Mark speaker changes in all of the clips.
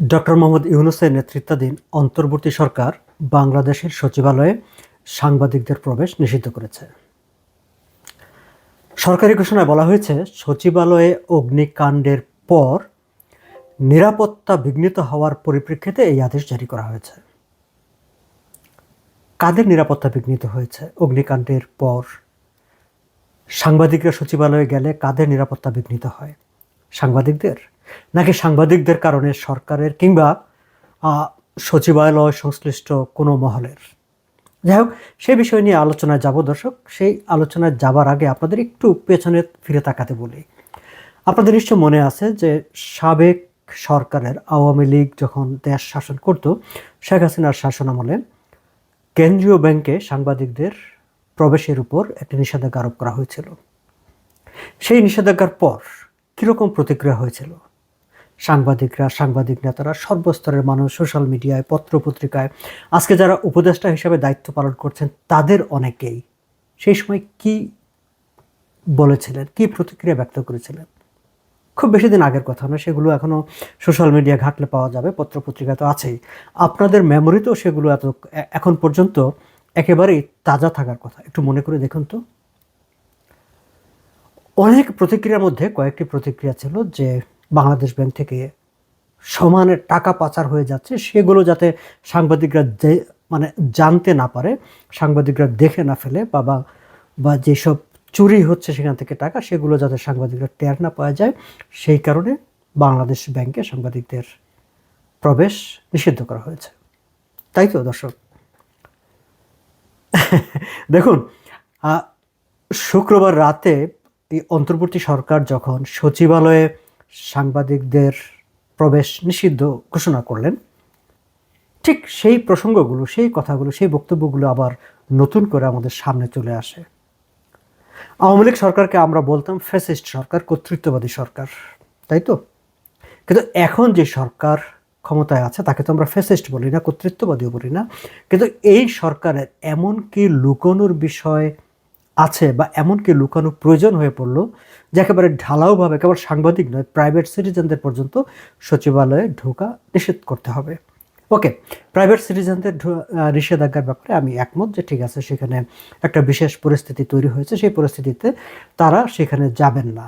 Speaker 1: Doctor Mohammad ইউনুসের নেতৃত্বাধীন অন্তর্বর্তী সরকার বাংলাদেশের সচিবালয়ে সাংবাদিকদের প্রবেশ নিষিদ্ধ করেছে। সরকারি ঘোষণায় বলা হয়েছে, সচিবালয়ে অগ্নিকাণ্ডের পর নিরাপত্তা বিঘ্নিত হওয়ার পরিপ্রেক্ষিতে এই আদেশ জারি করা হয়েছে। কাদের নিরাপত্তা বিঘ্নিত হয়েছে অগ্নিকাণ্ডের পর? সাংবাদিকরা সচিবালয়ে গেলে কাদের নিরাপত্তা বিঘ্নিত হয়? সাংবাদিকদের নাকি সাংবাদিকদের কারণে সরকারের কিংবা সচিবালয় সংশ্লিষ্ট কোনো মহলের? যাই হোক সেই বিষয় নিয়ে আলোচনায় যাব দর্শক। সেই আলোচনায় যাবার আগে আপনাদের একটু পেছনে ফিরে তাকাতে বলি। আপনাদের নিশ্চয় মনে আছে যে সাবেক সরকারের আওয়ামী লীগ যখন দেশ শাসন করত, শেখ হাসিনার শাসন আমলে কেন্দ্রীয় ব্যাংকে সাংবাদিকদের প্রবেশের উপর একটি নিষেধাজ্ঞা আরোপ করা হয়েছিল। সেই নিষেধাজ্ঞার পর কীরকম প্রতিক্রিয়া হয়েছিল? সাংবাদিকরা, সাংবাদিক নেতারা, সর্বস্তরের মানুষ সোশ্যাল মিডিয়ায়, পত্রপত্রিকায়, আজকে যারা উপদেষ্টা হিসেবে দায়িত্ব পালন করছেন, তাদের অনেকেই সেই সময় কি বলেছিলেন, কি প্রতিক্রিয়া ব্যক্ত করেছিলেন? খুব বেশি দিন আগের কথা না সেগুলো এখনও সোশ্যাল মিডিয়া ঘাটলে পাওয়া যাবে, পত্রপত্রিকা তো আছেই। আপনাদের মেমোরিতেও সেগুলো এত এখন পর্যন্ত একেবারেই তাজা থাকার কথা। একটু মনে করে দেখুন তো। অনেক প্রতিক্রিয়ার মধ্যে কয়েকটি প্রতিক্রিয়া ছিল যে বাংলাদেশ ব্যাংক থেকে সমানে টাকা পাচার হয়ে যাচ্ছে। সেগুলো যাতে সাংবাদিকরা যে মানে জানতে না পারে, সাংবাদিকরা দেখে না ফেলে বা বা বা যেসব চুরি হচ্ছে সেখান থেকে টাকা, সেগুলো যাতে সাংবাদিকরা টের না পাওয়া যায়, সেই কারণে বাংলাদেশ ব্যাংকে সাংবাদিকদের প্রবেশ নিষিদ্ধ করা হয়েছে। তাই তো, দর্শক? দেখুন শুক্রবার রাতে এই অন্তর্বর্তী সরকার যখন সচিবালয়ে সাংবাদিকদের প্রবেশ নিষিদ্ধ ঘোষণা করলেন। ঠিক সেই প্রসঙ্গগুলো, সেই কথাগুলো, সেই বক্তব্যগুলো আবার নতুন করে আমাদের সামনে চলে আসে। আওয়ামী লীগ সরকারকে আমরা বলতাম ফ্যাসিস্ট সরকার, কর্তৃত্ববাদী সরকার, তাই তো? কিন্তু এখন যে সরকার ক্ষমতায় আছে, তাকে তো আমরা ফ্যাসিস্ট বলি না, কর্তৃত্ববাদীও বলি না। কিন্তু এই সরকারের এমন কি লুকোনোর বিষয় আছে বা এমন কি লুকানো প্রয়োজন হয়ে পড়ল, যে একেবারে ঢালাওভাবে কেবল সাংবাদিক নয় প্রাইভেট সিটিজেনদের পর্যন্ত সচিবালয়ে ঢোকা নিষেধ করতে হবে। ওকে প্রাইভেট সিটিজেনদের নিষেধাজ্ঞার ব্যাপারে আমি একমত যে ঠিক আছে, সেখানে একটা বিশেষ পরিস্থিতি তৈরি হয়েছে, সেই পরিস্থিতিতে তারা সেখানে যাবেন না।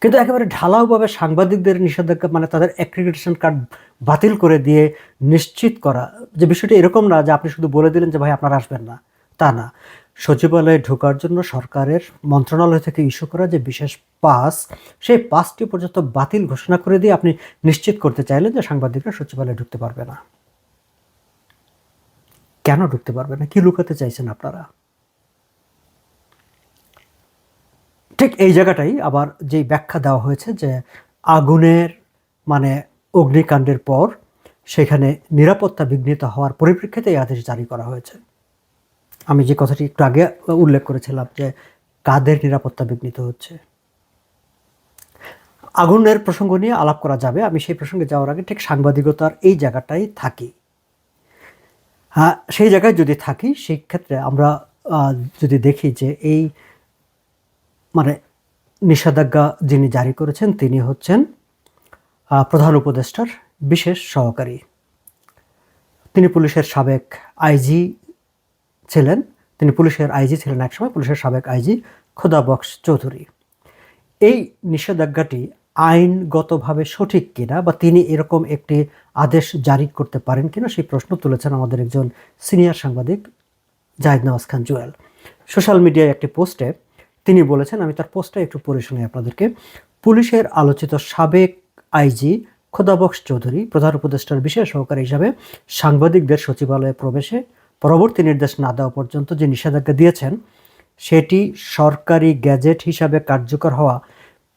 Speaker 1: কিন্তু একেবারে ঢালাওভাবে সাংবাদিকদের নিষেধাজ্ঞা মানে তাদের অ্যাক্রিডিটেশন কার্ড বাতিল করে দিয়ে নিশ্চিত করা, যে বিষয়টি এরকম না যে আপনি শুধু বলে দিলেন যে, ভাই আপনারা আসবেন না। তা না। সচিবালয়ে ঢোকার জন্য সরকারের মন্ত্রণালয় থেকে ইস্যু করা যে বিশেষ পাস, সেই পাসটি পর্যন্ত বাতিল ঘোষণা করে দিয়ে আপনি নিশ্চিত করতে চাইলেন যে সাংবাদিকরা সচিবালয়ে ঢুকতে পারবে না। কেন ঢুকতে পারবে না? কি লুকাতে চাইছেন আপনারা? ঠিক এই জায়গাটাই আবার যেই ব্যাখ্যা দেওয়া হয়েছে যে আগুনের মানে অগ্নিকাণ্ডের পর সেখানে নিরাপত্তা বিঘ্নিত হওয়ার পরিপ্রেক্ষিতে এই আদেশ জারি করা হয়েছে। আমি যে কথাটি একটু আগে উল্লেখ করেছিলাম যে কাদের নিরাপত্তা বিঘ্নিত হচ্ছে। আগুনের প্রসঙ্গ নিয়ে আলাপ করা যাবে। আমি সেই প্রসঙ্গে যাওয়ার আগে ঠিক সাংবাদিকতার এই জায়গাটাই থাকি। হ্যাঁ সেই জায়গায় যদি থাকি, সেই ক্ষেত্রে আমরা যদি দেখি যে এই মানে নিষেধাজ্ঞা যিনি জারি করেছেন, তিনি হচ্ছেন প্রধান উপদেষ্টার বিশেষ সহকারী। তিনি পুলিশের সাবেক আইজি ছিলেন, তিনি পুলিশের আইজি ছিলেন একসময়, পুলিশের সাবেক আইজি খোদা বক্স চৌধুরী। এই নিষেধাজ্ঞাটি আইনগতভাবে সঠিক কিনা বা তিনি এরকম একটি আদেশ জারি করতে পারেন কিনা, সেই প্রশ্ন তুলেছেন আমাদের একজন সিনিয়র সাংবাদিক জাহিদ নওয়াজ খান জুয়েল। সোশ্যাল মিডিয়ায় একটি পোস্টে তিনি বলেছেন, আমি তার পোস্টটা একটু পড়ে শুনি আপনাদেরকে, পুলিশের আলোচিত সাবেক আইজি খোদাবক্স চৌধুরী, প্রধান উপদেষ্টার বিশেষ সহকারী হিসাবে সাংবাদিকদের সচিবালয়ে প্রবেশে পরবর্তী নির্দেশ না দেওয়া পর্যন্ত যে নিষেধাজ্ঞা দিয়েছেন, সেটি সরকারি গ্যাজেট হিসাবে কার্যকর হওয়া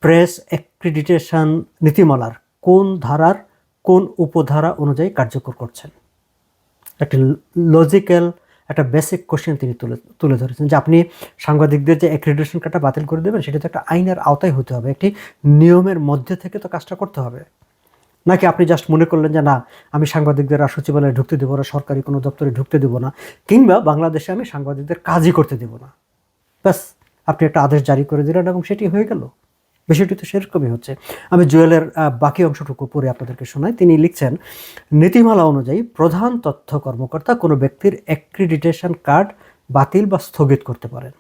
Speaker 1: প্রেস অ্যাক্রিডিটেশন নীতিমালার কোন ধারার কোন উপধারা অনুযায়ী কার্যকর করছেন। একটি লজিক্যাল একটা বেসিক কোশ্চেন তিনি তুলে তুলে ধরেছেন যে আপনি সাংবাদিকদের যে অ্যাক্রিডিটেশন কার্ডটা বাতিল করে দেবেন, সেটা তো একটা আইনের আওতায় হতে হবে। একটি নিয়মের মধ্যে থেকে তো কাজটা করতে হবে। নাকি আপনি জাস্ট মনে করলেন যে না, আমি সাংবাদিকদের আর সচিবালয়ে ঢুকতে দেবো না, সরকারি কোনো দপ্তরে ঢুকতে দেবো না, কিংবা বাংলাদেশে আমি সাংবাদিকদের কাজই করতে দেবো না। ব্যাস, আপনি একটা আদেশ জারি করে দিলেন এবং সেটি হয়ে গেল। বিষয়টি তো সেরকমই হচ্ছে। আমি জুয়েলের বাকি অংশটুকু পরে আপনাদেরকে শোনাই। তিনি লিখছেন, নীতিমালা অনুযায়ী প্রধান তথ্য কর্মকর্তা কোনো ব্যক্তির অ্যাক্রিডিটেশন কার্ড বাতিল বা স্থগিত করতে পারেন।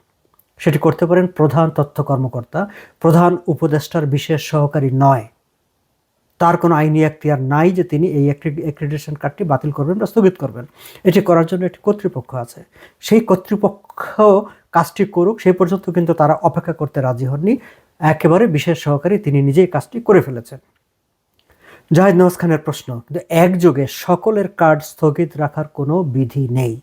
Speaker 1: সেটি করতে পারেন প্রধান তথ্য কর্মকর্তা, প্রধান উপদেষ্টার বিশেষ সহকারী নয়। তার কোনো আইনি এখতিয়ার নাই যে তিনি এই অ্যাক্রিডিটেশন কার্ডটি বাতিল করবেন বা স্থগিত করবেন। এটি করার জন্য একটি কর্তৃপক্ষ আছে। সেই কর্তৃপক্ষ কাজটি করুক, সেই পর্যন্ত কিন্তু তারা অপেক্ষা করতে রাজি হননি। একেবারে বিশেষ সহকারী তিনি নিজেই কাজটি করে ফেলেছেন। জাহিদ নওয়াজ খানের প্রশ্ন, কিন্তু একযোগে সকলের কার্ড স্থগিত রাখার কোনো বিধি নেই।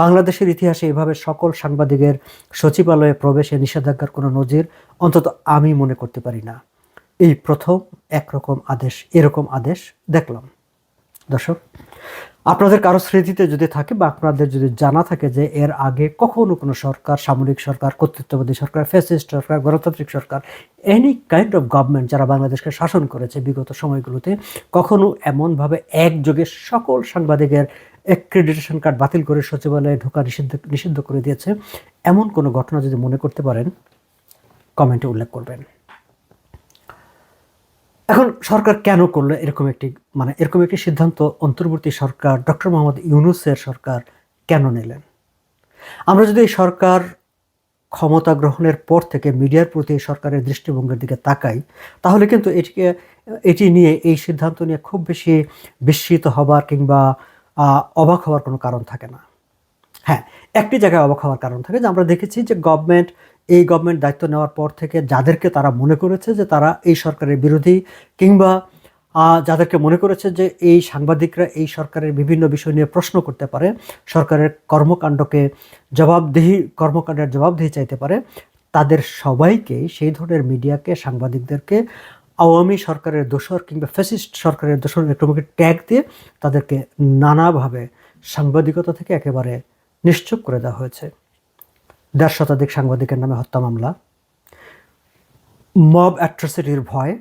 Speaker 1: বাংলাদেশের ইতিহাসে এভাবে সকল সাংবাদিকের সচিবালয়ে প্রবেশে নিষেধাজ্ঞার কোনো নজির অন্তত আমি মনে করতে পারি না। এই প্রথম একরকম আদেশ, এরকম আদেশ দেখলাম। দর্শক, আপনাদের কারও স্মৃতিতে যদি থাকে বা আপনাদের যদি জানা থাকে যে এর আগে কখনো কোনো সরকার, সামরিক সরকার, কর্তৃত্ববাদী সরকার, ফ্যাসিস্ট সরকার, গণতান্ত্রিক সরকার এনি কাইন্ড অফ গভর্নমেন্ট যারা বাংলাদেশকে শাসন করেছে বিগত সময়গুলোতে, কখনো এমনভাবে একযোগে সকল সাংবাদিকের অ্যাক্রেডিটেশন কার্ড বাতিল করে সচিবালয়ে ঢোকা নিষিদ্ধ নিষিদ্ধ করে দিয়েছে, এমন কোনো ঘটনা যদি মনে করতে পারেন কমেন্টে উল্লেখ করবেন। এখন সরকার কেন করল এরকম একটি মানে এরকম একটি সিদ্ধান্ত? অন্তর্বর্তী সরকার, ডক্টর মোহাম্মদ ইউনুসের সরকার কেন নিলেন? আমরা যদি এই সরকার ক্ষমতা গ্রহণের পর থেকে মিডিয়ার প্রতি সরকারের দৃষ্টিভঙ্গির দিকে তাকাই, তাহলে কিন্তু এটিকে, এটি নিয়ে এই সিদ্ধান্ত নিয়ে খুব বেশি বিস্মিত হবার কিংবা অবাক হওয়ার কোনো কারণ থাকে না। হ্যাঁ একটি জায়গায় অবাক হওয়ার কারণ থাকে যে আমরা দেখেছি যে গভর্নমেন্ট এই গভর্নমেন্ট দায়িত্ব নেওয়ার পর থেকে যাদেরকে তারা মনে করেছে যে তারা এই সরকারের বিরোধী কিংবা যাদেরকে মনে করেছে যে এই সাংবাদিকরা এই সরকারের বিভিন্ন বিষয় নিয়ে প্রশ্ন করতে পারে, সরকারের কর্মকাণ্ডকে জবাবদিহি, কর্মকাণ্ডের জবাবদিহি চাইতে পারে, তাদের সবাইকে, সেই ধরনের মিডিয়াকে, সাংবাদিকদেরকে আওয়ামী সরকারের দোষর কিংবা ফ্যাসিস্ট সরকারের দোসর এরকমকে ট্যাগ দিয়ে তাদেরকে নানাভাবে সাংবাদিকতা থেকে একেবারে নিশ্চুপ করে দেওয়া হয়েছে। দেড় শতাধিক সাংবাদিকের নামে হত্যা মামলা, মব অ্যাট্রসিটির ভয়,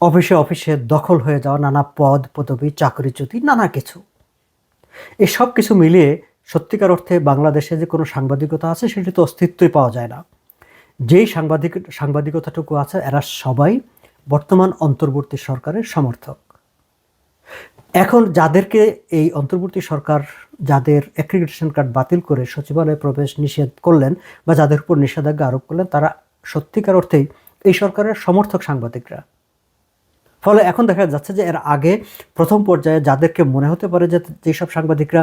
Speaker 1: অফিসে অফিসে দখল হয়ে যাওয়া নানা পদ, পদবি, চাকরিচ্যুতি, নানা কিছু। এই সব কিছু মিলিয়ে সত্যিকার অর্থে বাংলাদেশে যে কোনো সাংবাদিকতা আছে, সেটি তো অস্তিত্বই পাওয়া যায় না। যেই সাংবাদিক সাংবাদিকতাটুকু আছে, এরা সবাই বর্তমান অন্তর্বর্তী সরকারের সমর্থক। এখন যাদেরকে এই অন্তর্বর্তী সরকার যাদের অ্যাক্রিডিটেশন কার্ড বাতিল করে সচিবালয়ে প্রবেশ নিষেধ করলেন বা যাদের উপর নিষেধাজ্ঞা আরোপ করলেন, তারা সত্যিকার অর্থেই এই সরকারের সমর্থক সাংবাদিকরা। ফলে এখন দেখা যাচ্ছে যে এর আগে প্রথম পর্যায়ে যাদেরকে মনে হতে পারে যে যেসব সাংবাদিকরা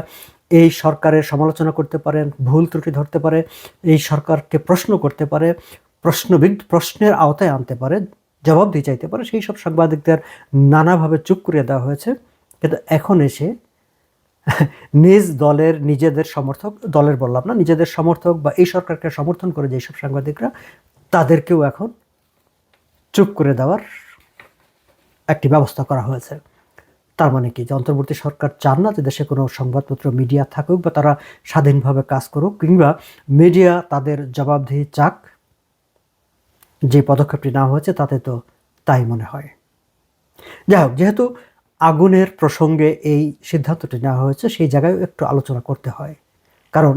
Speaker 1: এই সরকারের সমালোচনা করতে পারেন, ভুল ত্রুটি ধরতে পারে, এই সরকারকে প্রশ্ন করতে পারে, প্রশ্নবিদ, প্রশ্নের আওতায় আনতে পারে, জবাব দিয়ে চাইতে পারে, সেই সব সাংবাদিকদের নানাভাবে চুপ করিয়ে দেওয়া হয়েছে। কিন্তু এখন এসে নিজ দলের নিজেদের সমর্থক, দলের বললাম না, নিজেদের সমর্থক বা এই সরকারকে সমর্থন করে যেসব সাংবাদিকরা, তাদেরকেও এখন চুপ করে দেওয়ার একটি ব্যবস্থা করা হয়েছে। তার মানে কি? যে অন্তর্বর্তী সরকার চান না যে দেশে কোনো সংবাদপত্র, মিডিয়া থাকুক বা তারা স্বাধীনভাবে কাজ করুক, কিংবা মিডিয়া তাদের জবাবদিহি চাক, যে পদক্ষেপটি নেওয়া হয়েছে তাতে তো তাই মনে হয়। যাই হোক, যেহেতু আগুনের প্রসঙ্গে এই সিদ্ধান্তটি নেওয়া হয়েছে, সেই জায়গায় একটু আলোচনা করতে হয়। কারণ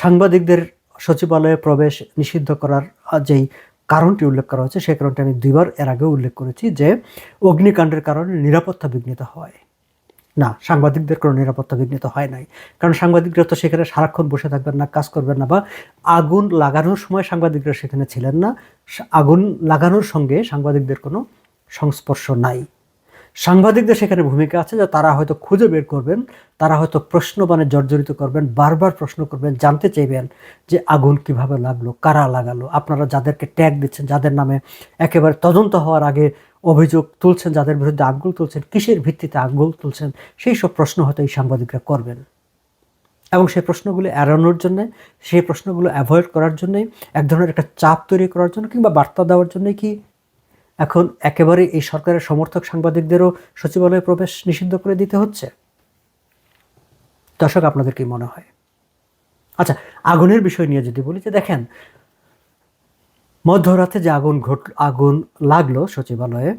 Speaker 1: সাংবাদিকদের সচিবালয়ে প্রবেশ নিষিদ্ধ করার যেই কারণটি উল্লেখ করা হয়েছে, সেই কারণটি আমি দুইবার এর আগেও উল্লেখ করেছি যে অগ্নিকাণ্ডের কারণে নিরাপত্তা বিঘ্নিত হয়। না, সাংবাদিকদের কোনো নিরাপত্তা বিঘ্নিত হয় নাই। কারণ সাংবাদিকরা তো সেখানে সারাক্ষণ বসে থাকবেন না, কাজ করবেন না বা আগুন লাগানোর সময় সাংবাদিকরা সেখানে ছিলেন না। আগুন লাগানোর সঙ্গে সাংবাদিকদের কোনো সংস্পর্শ নাই। সাংবাদিকদের সেখানে ভূমিকা আছে যে তারা হয়তো খুঁজে বের করবেন, তারা হয়তো প্রশ্নবানে জর্জরিত করবেন, বারবার প্রশ্ন করবেন, জানতে চাইবেন যে আগুন কীভাবে লাগল, কারা লাগালো, আপনারা যাদেরকে ট্যাগ দিচ্ছেন, যাদের নামে একেবারে তদন্ত হওয়ার আগে অভিযোগ তুলছেন, যাদের বিরুদ্ধে আঙ্গুল তুলছেন, কিসের ভিত্তিতে আঙ্গুল তুলছেন, সেই সব প্রশ্ন হয়তো এই সাংবাদিকরা করবেন। এবং সেই প্রশ্নগুলো এড়ানোর জন্য, সেই প্রশ্নগুলো অ্যাভয়েড করার জন্যই এক ধরনের একটা চাপ তৈরি করার জন্য কিংবা বার্তা দেওয়ার জন্য কি এখন একেবারে এই সরকারের সমর্থক সাংবাদিকদেরও সচিবালয়ে প্রবেশ নিষিদ্ধ করে দিতে হচ্ছে। দর্শক, আপনাদের কি মনে হয়? আচ্ছা আগুনের বিষয় নিয়ে যদি বলি, যে দেখেন, মধ্যরাতে যে আগুন ঘট, আগুন লাগল সচিবালয়ে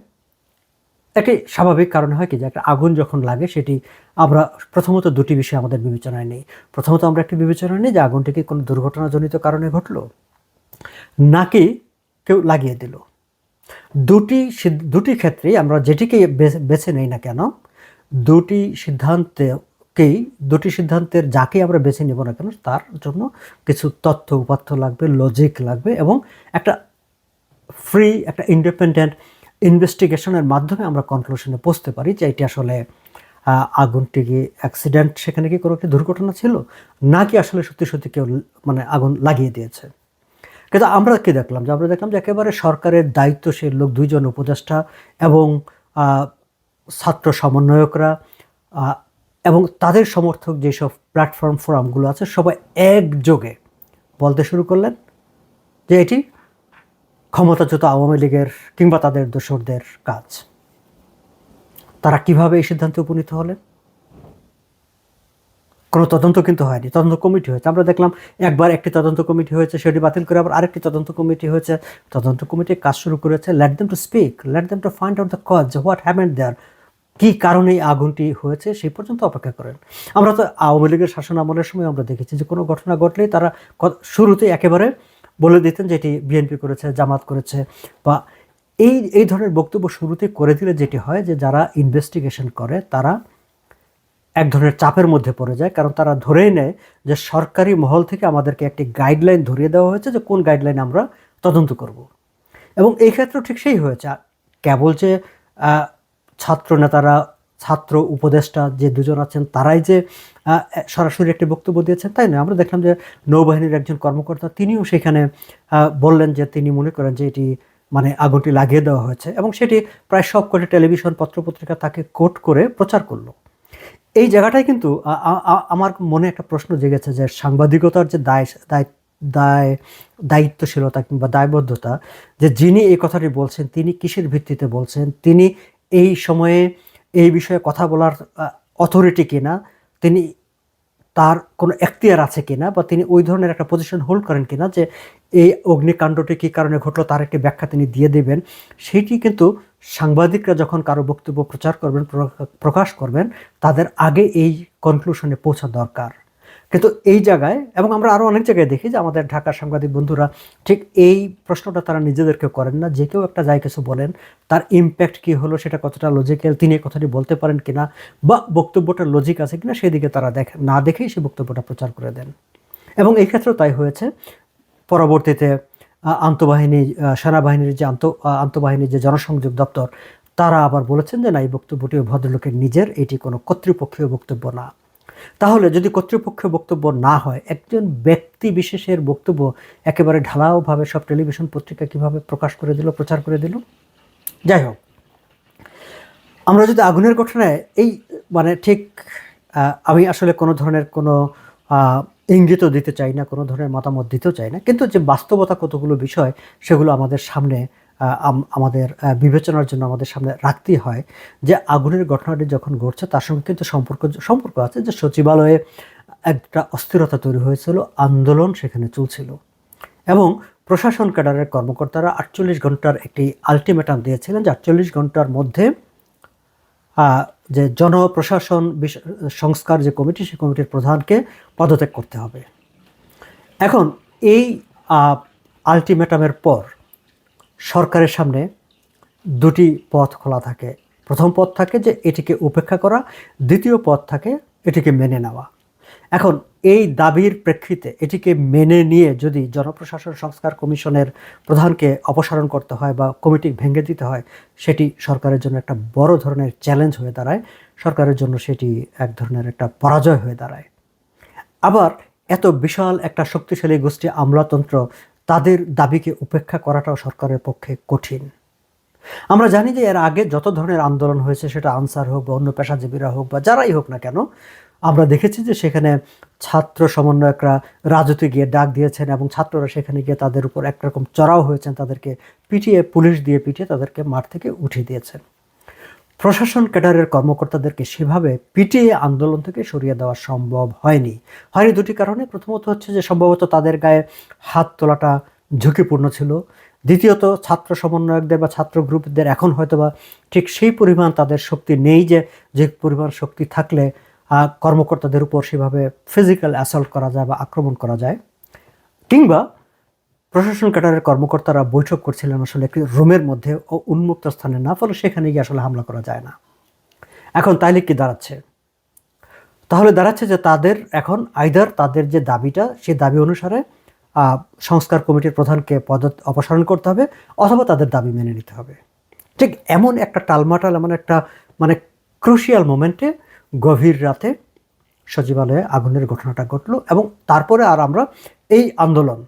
Speaker 1: একটি স্বাভাবিক কারণ হয় কি, যে একটা আগুন যখন লাগে, সেটি আমরা প্রথমত দুটি বিষয় আমাদের বিবেচনায় নেই। প্রথমত আমরা একটি বিবেচনায় নিই যে আগুনটি কি কোনো দুর্ঘটনাজনিত কারণে ঘটলো, নাকি কেউ লাগিয়ে দিল। দুটি দুটি ক্ষেত্রেই আমরা যেটিকে বেছে নেই না কেন, দুটি সিদ্ধান্তকেই, দুটি সিদ্ধান্তের যাকে আমরা বেছে নেব না কেন, তার জন্য কিছু তথ্য উপাত্য লাগবে লজিক লাগবে এবং একটা ফ্রি একটা ইন্ডিপেন্ডেন্ট ইনভেস্টিগেশনের মাধ্যমে আমরা কনক্লুশনে পৌঁছতে পারি যে এটি আসলে আগুনটি কি অ্যাক্সিডেন্ট সেখানে কি কোনো একটি দুর্ঘটনা ছিল, নাকি আসলে সত্যি সত্যি কেউ মানে আগুন লাগিয়ে দিয়েছে। কিন্তু আমরা কি দেখলাম? যে আমরা দেখলাম যে একেবারে সরকারের দায়িত্বশীল লোক, দুইজন উপদেষ্টা এবং ছাত্র সমন্বয়করা এবং তাদের সমর্থক যেসব প্ল্যাটফর্ম ফোরামগুলো আছে, সবাই একযোগে বলতে শুরু করলেন যে এটি ক্ষমতাচ্যুত আওয়ামী লীগের কিংবা তাদের দোসরদের কাজ। তারা কীভাবে এই সিদ্ধান্তে উপনীত হলেন? কোনো তদন্ত কিন্তু হয়নি, তদন্ত কমিটি হয়েছে। আমরা দেখলাম একবার একটি তদন্ত কমিটি হয়েছে, সেটি বাতিল করে আবার আরেকটি তদন্ত কমিটি হয়েছে। তদন্ত কমিটি কাজ শুরু করেছে let them to speak let them to find out the cause what happened there কী কারণে এই আগুনটি হয়েছে, সেই পর্যন্ত অপেক্ষা করেন। আমরা তো আওয়ামী লীগের শাসন আমলের সময় আমরা দেখেছি যে কোনো ঘটনা ঘটলেই তারা শুরুতেই একেবারে বলে দিতেন যে এটি বিএনপি করেছে, জামাত করেছে বা এই এই ধরনের বক্তব্য শুরুতে করে দিলে যেটি হয় যে যারা ইনভেস্টিগেশন করে তারা এক ধরনের চাপের মধ্যে পড়ে যায়, কারণ তারা ধরেই নেয় যে সরকারি মহল থেকে আমাদেরকে একটি গাইডলাইন ধরিয়ে দেওয়া হয়েছে যে কোন গাইডলাইন আমরা তদন্ত করব। এবং এই ক্ষেত্রেও ঠিক সেই হয়েছে। কেবল যে ছাত্র নেতারা ছাত্র উপদেষ্টা যে দুজন আছেন, তারাই যে সরাসরি একটি বক্তব্য দিয়েছেন, তাই নয়। আমরা দেখলাম যে নৌবাহিনীর একজন কর্মকর্তা, তিনিও সেখানে বললেন যে তিনি মনে করেন যে এটি মানে আগুনটি লাগিয়ে দেওয়া হয়েছে। এবং সেটি প্রায় সব কটি টেলিভিশন পত্রপত্রিকা তাকে কোট করে প্রচার করল। এই জায়গাটায় কিন্তু আমার মনে একটা প্রশ্ন জেগেছে যে সাংবাদিকতার যে দায় দায় দায়, দায়িত্বশীলতা কিংবা দায়বদ্ধতা, যে যিনি এই কথাটি বলছেন, তিনি কিসের ভিত্তিতে বলছেন, তিনি এই সময়ে এই বিষয়ে কথা বলার অথরিটি কিনা, তিনি তার কোনো এখতিয়ার আছে কিনা বা তিনি ওই ধরনের একটা পজিশন হোল্ড করেন কিনা যে এই অগ্নিকাণ্ডটি কী কারণে ঘটলো তার একটি ব্যাখ্যা তিনি দিয়ে দেবেন। সেটি কিন্তু সাংবাদিকরা যখন কারও বক্তব্য প্রচার করবেন প্র- প্রকাশ করবেন, তাদের আগে এই কনক্লুশনে পৌঁছা দরকার। কিন্তু এই জায়গায় এবং আমরা আরও অনেক জায়গায় দেখি যে আমাদের ঢাকার সাংবাদিক বন্ধুরা ঠিক এই প্রশ্নটা তারা নিজেদেরকে করেন না। যে কেউ একটা যায় কিছু বলেন, তার ইম্প্যাক্ট কী হলো, সেটা কতটা লজিক্যাল তিনি কথাটি বলতে পারেন কিনা বা বক্তব্যটার লজিক আছে কিনা সেদিকে তারা দেখেন না দেখেই সে বক্তব্যটা প্রচার করে দেন। এবং এই ক্ষেত্রেও তাই হয়েছে। পরবর্তীতে আন্তঃবাহিনী সেনাবাহিনীর যে আন্ত আন্তঃবাহিনীর যে জনসংযোগ দপ্তর, তারা আবার বলেছেন যে না, এই বক্তব্যটি ভদ্রলোকের নিজের, এটি কোনো কর্তৃপক্ষীয় বক্তব্য না। তাহলে যদি কর্তৃপক্ষীয় বক্তব্য না হয়, একজন ব্যক্তি বিশেষের বক্তব্য একেবারে ঢালাওভাবে সব টেলিভিশন পত্রিকা কীভাবে প্রকাশ করে দিল, প্রচার করে দিল? যাই হোক, আমরা যদি আগুনের ঘটনায় এই মানে ঠিক আমি আসলে কোনো ধরনের কোনো ইঙ্গিতও দিতে চাই না, কোনো ধরনের মতামত দিতেও চাই না, কিন্তু যে বাস্তবতা কতগুলো বিষয় সেগুলো আমাদের সামনে আমাদের বিবেচনার জন্য আমাদের সামনে রাখতেই হয় যে আগুনের ঘটনাটি যখন ঘটছে, তার সঙ্গে কিন্তু সম্পর্ক সম্পর্ক আছে যে সচিবালয়ে একটা অস্থিরতা তৈরি হয়েছিল, আন্দোলন সেখানে চলছিল। এবং প্রশাসন ক্যাডারের কর্মকর্তারা আটচল্লিশ ঘণ্টার একটি আলটিমেটাম দিয়েছিলেন যে আটচল্লিশ ঘণ্টার মধ্যে যে জনপ্রশাসন সংস্কার যে কমিটি সেই কমিটির প্রধানকে পদত্যাগ করতে হবে। এখন এই আলটিমেটামের পর সরকারের সামনে দুটি পথ খোলা থাকে। প্রথম পথ থাকে যে এটিকে উপেক্ষা করা, দ্বিতীয় পথ থাকে এটিকে মেনে নেওয়া। এখন এই দাবির প্রেক্ষিতে এটিকে মেনে নিয়ে যদি জনপ্রশাসন সংস্কার কমিশনের প্রধানকে অপসারণ করতে হয় বা কমিটি ভেঙে দিতে হয়, সেটি সরকারের জন্য একটা বড় ধরনের চ্যালেঞ্জ হয়ে দাঁড়ায়। সরকারের জন্য সেটি এক ধরনের একটা পরাজয় হয়ে দাঁড়ায়। আবার এত বিশাল একটা শক্তিশালী গোষ্ঠী আমলাতন্ত্র তাদের দাবিকে উপেক্ষা করাটাও সরকারের পক্ষে কঠিন। আমরা জানি যে এর আগে যত ধরনের আন্দোলন হয়েছে, সেটা আনসার হোক বা অন্য পেশাজীবীরা হোক বা যারাই হোক না কেন, আমরা দেখেছি যে সেখানে ছাত্র সমন্বয়করা রাজতে গিয়ে ডাক দিয়েছেন এবং ছাত্ররা সেখানে গিয়ে তাদের উপর একরকম চড়াও হয়েছেন, তাদেরকে পিটিয়ে, পুলিশ দিয়ে পিটিয়ে তাদেরকে মাঠ থেকে উঠিয়ে দিয়েছেন। প্রশাসন ক্যাডারের কর্মকর্তাদেরকে সেভাবে পিটিয়ে আন্দোলন থেকে সরিয়ে দেওয়া সম্ভব হয়নি। হয়নি দুটি কারণে। প্রথমত হচ্ছে যে, সম্ভবত তাদের গায়ে হাত তোলাটা ঝুঁকিপূর্ণ ছিল। দ্বিতীয়ত, ছাত্র সমন্বয়কদের বা ছাত্র গ্রুপদের এখন হয়তোবা ঠিক সেই পরিমাণ তাদের শক্তি নেই যে যে পরিমাণ শক্তি থাকলে কর্মকর্তাদের উপর সেভাবে ফিজিক্যাল অ্যাসল্ট করা যায় বা আক্রমণ করা যায়। কিংবা প্রশাসন ক্যাডারের কর্মকর্তারা বৈঠক করছিলেন আসলে একটি রুমের মধ্যে ও উন্মুক্ত স্থানে, না ফলে সেখানে গিয়ে আসলে হামলা করা যায় না। এখন তাইলে কি দাঁড়াচ্ছে? তাহলে দাঁড়াচ্ছে যে তাদের এখন আইদার তাদের যে দাবিটা, সেই দাবি অনুসারে সংস্কার কমিটির প্রধানকে পদ, অপসারণ করতে হবে অথবা তাদের দাবি মেনে নিতে হবে। ঠিক এমন একটা টালমাটাল, এমন একটা মানে ক্রুশিয়াল মোমেন্টে গভীর রাতে সচিবালয়ে আগুনের ঘটনাটা ঘটলো এবং তারপরে আর আমরা এই আন্দোলন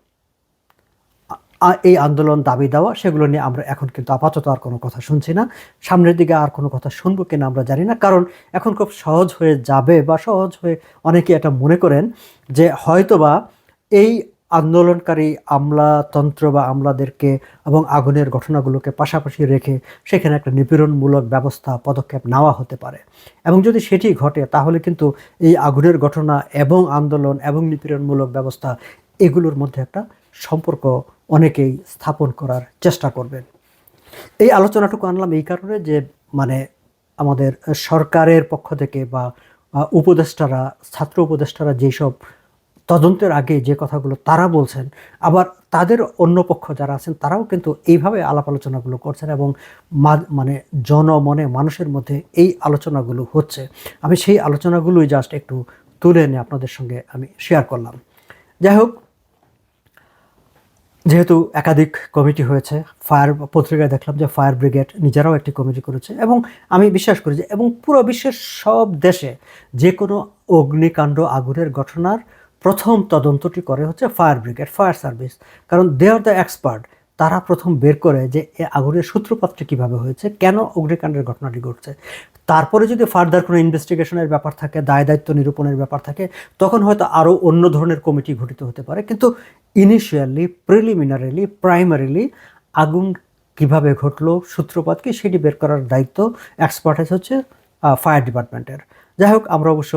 Speaker 1: এই আন্দোলন দাবি দেওয়া, সেগুলো নিয়ে আমরা এখন কিন্তু আপাতত আর কোনো কথা শুনছি না। সামনের দিকে আর কোনো কথা শুনব কিনা আমরা জানি না, কারণ এখন খুব সহজ হয়ে যাবে বা সহজ হয়ে অনেকে এটা মনে করেন যে হয়তোবা এই আন্দোলনকারী আমলাতন্ত্র বা আমলাদেরকে এবং আগুনের ঘটনাগুলোকে পাশাপাশি রেখে সেখানে একটা নিপীড়নমূলক ব্যবস্থা, পদক্ষেপ নেওয়া হতে পারে। এবং যদি সেটি ঘটে, তাহলে কিন্তু এই আগুনের ঘটনা এবং আন্দোলন এবং নিপীড়নমূলক ব্যবস্থা, এগুলোর মধ্যে একটা সম্পর্ক অনেকেই স্থাপন করার চেষ্টা করবেন। এই আলোচনাটুকু আনলাম এই কারণে যে মানে আমাদের সরকারের পক্ষ থেকে বা উপদেষ্টারা, ছাত্র উপদেষ্টারা যেসব তদন্তের আগে যে কথাগুলো তারা বলছেন, আবার তাদের অন্য পক্ষ যারা আছেন তারাও কিন্তু এইভাবে আলাপ আলোচনাগুলো করছেন এবং মানে জনমনে মানুষের মধ্যে এই আলোচনাগুলো হচ্ছে। আমি সেই আলোচনাগুলোই জাস্ট একটু তুলে এনে আপনাদের সঙ্গে আমি শেয়ার করলাম। যাই হোক যেহেতু একাধিক কমিটি হয়েছে, ফায়ার পত্রিকায় দেখলাম যে ফায়ার ব্রিগেড নিজেরাও একটি কমিটি করেছে এবং আমি বিশ্বাস করি যে এবং পুরো বিশ্বের সব দেশে যে কোনো অগ্নিকাণ্ড আগুনের ঘটনার প্রথম তদন্তটি করে হচ্ছে ফায়ার ব্রিগেড, ফায়ার সার্ভিস। কারণ দে আর দ্য এক্সপার্ট তারা প্রথম বের করে যে এ আগুনের সূত্রপাতটি কীভাবে হয়েছে, কেন অগ্নিকাণ্ডের ঘটনাটি ঘটছে। তারপরে যদি ফার্দার কোনো ইনভেস্টিগেশনের ব্যাপার থাকে, দায় দায়িত্ব নিরূপণের ব্যাপার থাকে, তখন হয়তো আরও অন্য ধরনের কমিটি গঠিত হতে পারে। কিন্তু ইনিশিয়ালি প্রিলিমিনারিলি প্রাইমারিলি আগুন কীভাবে ঘটলো, সূত্রপাত কি, সেটি বের করার দায়িত্ব এক্সপার্টাইজ হচ্ছে ফায়ার ডিপার্টমেন্টের যাই হোক, আমরা অবশ্য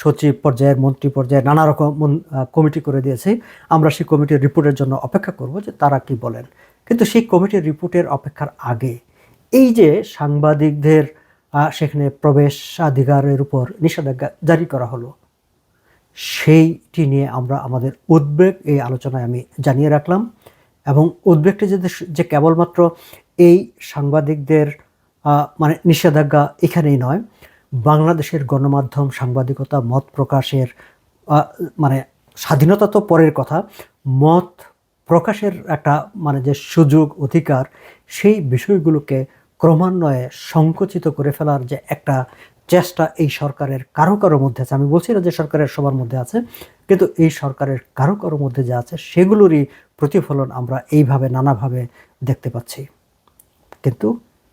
Speaker 1: সচিব পর্যায়ের, মন্ত্রী পর্যায়ে নানা রকম কমিটি করে দিয়েছি। আমরা সেই কমিটির রিপোর্টের জন্য অপেক্ষা করব যে তারা কি বলেন। কিন্তু সেই কমিটির রিপোর্টের অপেক্ষার আগে এই যে সাংবাদিকদের সেখানে প্রবেশাধিকারের উপর নিষেধাজ্ঞা জারি করা হলো, সেইটি নিয়ে আমরা আমাদের উদ্বেগ এই আলোচনায় আমি জানিয়ে রাখলাম। এবং উদ্বেগটি যে যে কেবলমাত্র এই সাংবাদিকদের মানে নিষেধাজ্ঞা এখানেই নয় বাংলাদেশের গণমাধ্যম, সাংবাদিকতা, মত প্রকাশের মানে স্বাধীনতা তো পরের কথা, মত প্রকাশের একটা মানে যে সুযোগ, অধিকার, সেই বিষয়গুলোকে ক্রমান্বয়ে সংকুচিত করে ফেলার যে একটা চেষ্টা এই সরকারের কারও কারও মধ্যে আছে। আমি বলছি না যে সরকারের সবার মধ্যে আছে, কিন্তু এই সরকারের কারও কারও মধ্যে যা আছে, সেগুলোরই প্রতিফলন আমরা এইভাবে নানাভাবে দেখতে পাচ্ছি। কিন্তু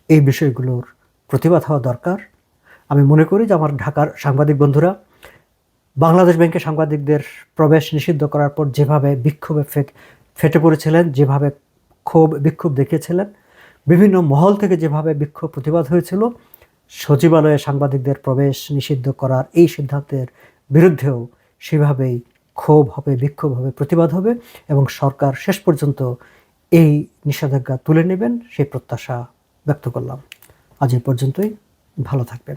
Speaker 1: এই বিষয়গুলোর প্রতিবাদ হওয়া দরকার। আমি মনে করি যে আমার ঢাকার সাংবাদিক বন্ধুরা, বাংলাদেশ ব্যাংকে সাংবাদিকদের প্রবেশ নিষিদ্ধ করার পর যেভাবে বিক্ষোভে ফেটে পড়েছিলেন, যেভাবে ক্ষোভ, বিক্ষোভ দেখিয়েছিলেন, বিভিন্ন মহল থেকে যেভাবে বিক্ষোভ প্রতিবাদ হয়েছিল, সচিবালয়ে সাংবাদিকদের প্রবেশ নিষিদ্ধ করার এই সিদ্ধান্তের বিরুদ্ধেও সেভাবেই ক্ষোভ হবে, বিক্ষোভ হবে, প্রতিবাদ হবে এবং সরকার শেষ পর্যন্ত এই নিষেধাজ্ঞা তুলে নেবেন, সেই প্রত্যাশা ব্যক্ত করলাম। আজ এই পর্যন্তই। ভালো থাকবেন।